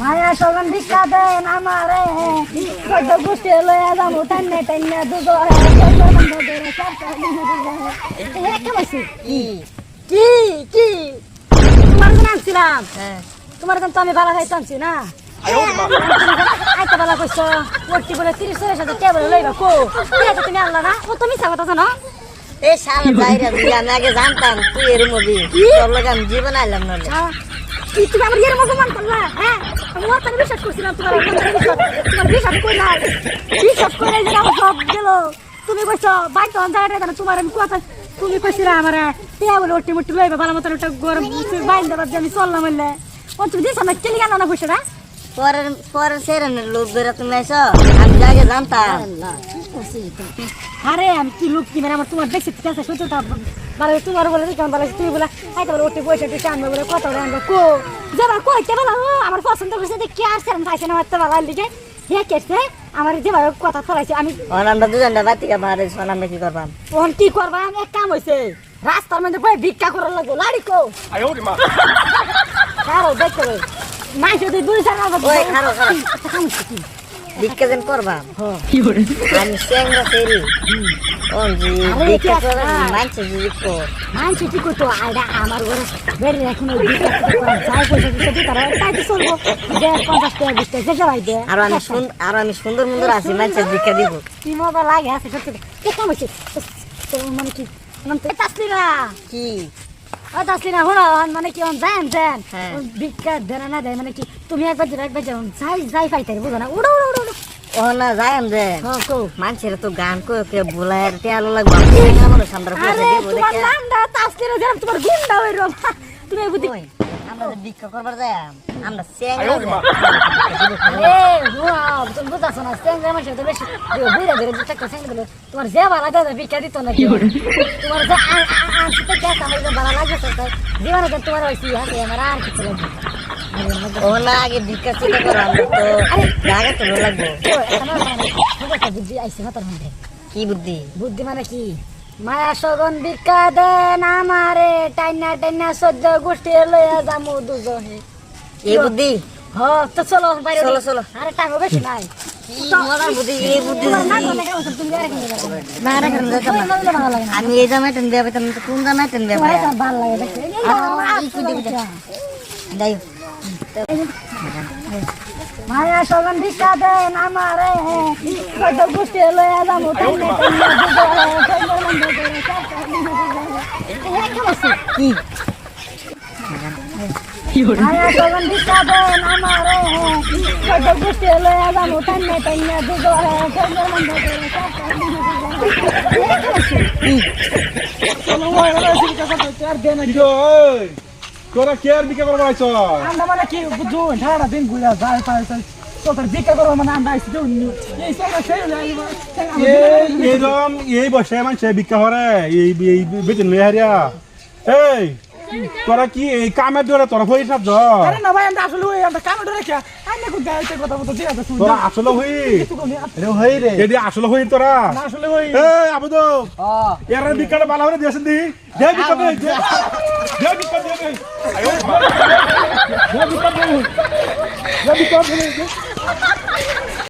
মায়া সগন ভিক্ষা দেন আমারে। কত গুষ্টি লয়া যাব টান্নে টান্নে কি কি? কি? তোমার জন্য আনছিলাম। তোমার জন্য তো আমি ভালো খাইতে আনছি না। আইতে বেলা কইছ? ওটি বলে তিরিশ চল্লিশ হাজার লইবা? কো? তুমি আনলা না? ও তো মিছা কথা জানো। এই শালা বাইরে তুই আমি আগে জানতাম তুই এর মবি তোর লগে আমি জীবন আইলাম না হ্যাঁ? তুমি আমার ইয়ের মতো মান করলা হ্যাঁ? আমি ওর তাকে বিশ্বাস করছিলাম তোমার ওর তাকে বিশ্বাস তোমার বিশ্বাস করি না। বিশ্বাস করে যে আমার সব গেল। তুমি কইছো বাইক তো জানো তোমার আমি কথা তুমি কইছিলা আমার টিয়া বলে ওটি মুটি লইবে ভালো মতন একটা গরম বাইন দেবার আমি চললাম বললে ও তুমি দিছ না কেলি গেল না পয়সাটা পরের পরের সেরেনের লোক বেরা তুমি এসো আমি আগে জানতাম। আরে আমি কি লোক কি মানে আমার তোমার দেখছি ঠিক আছে শুধু তোমার বলে কেমন ভালো তুই বলে আই তোমার ওটি পয়সা টুসা আনবে বলে কত আনবে কো। যাবার কইতে বলো আমার পছন্দ করছে যে কে আর সেরম পাইছে না তো ভালো লিখে হে কেছে আমার যে কথা ছড়াইছে আমি আমরা দুজন রাতি মারে আমরা কি করবাম ওহন কি করবাম এক কাম হইছে রাস্তার মধ্যে বই ভিক্ষা করার লাগবো লাড়ি কো। আয়ো মা। মাইছে দুই ভিক্ষা হ্যাঁ আমি আমার ঘরে বেড়ে এখন আর আমি সুন্দর আর আমি সুন্দর সুন্দর আছি মানছে ভিক্ষা দিব। কি মজা লাগে আছে সত্যি। মানে মানে কি? হলো মানে কি অন যান যান হ্যাঁ। ভিক্ষা দেন না দেয় মানে কি তুমি একবার দিলে একবার যাও যাই যাই পাইতে বুঝো না? উড়ো উড়ো উড়ো উড়ো। ও না যাই দে হ্যাঁ মানুষের তো গান কো কে বুলায় টেয়ালো লাগবে আমার সামনে পয়সা আরে দিব তোমার দেখে নামটা তাসলি যেরকম তোমার গুন্ডা হই রো তুমি বুদ্ধি তোমার যে দাদা ভিক্ষা দিত না তোমার তোমার আমার আর কিছু লাগবে। কি বুদ্ধি? বুদ্ধি মানে কি? মায়া সগন ভিক্ষা দেন আমারে টাইনা টাইনা সহ্য গোষ্ঠী লইয়া যামু দুজনে। এই বুদ্ধি? হ তো চলো বাইরে চলো, চলো। আরে টাইম বেশি নাই। আমি এই জামাই টেন কোন জামাই টেন ভালো লাগে মায়া আমারে। লইয়া টাইনে টাইনে কি? তোরা কে আর করবার আইছ আমরা মানে কি বুঝু সারা দিন ঘুরে যায় মানে এই সব সেই এই এরম এই বসে মানুষে ভিক্ষা করে এই এই বেতন লই হারিয়া। এই তোরা কি এই কামের ধরে তোরা হই সাজ আরে না ভাই আমরা আসলে ওই আমরা কামে ধরে আই না কোন যাইতে কথা মতো দিয়ে আছে তোরা আসলে হই? এডি আসলে হই তোরা? না আসলে ওই এই আবুদ। এর ভিক্ষাটা ভালো করে দিয়েছেন দি। দে ভিক্ষা দে দে। দে দে দে। আয়ো দে ভিক্ষা দে। দে ভিক্ষা দে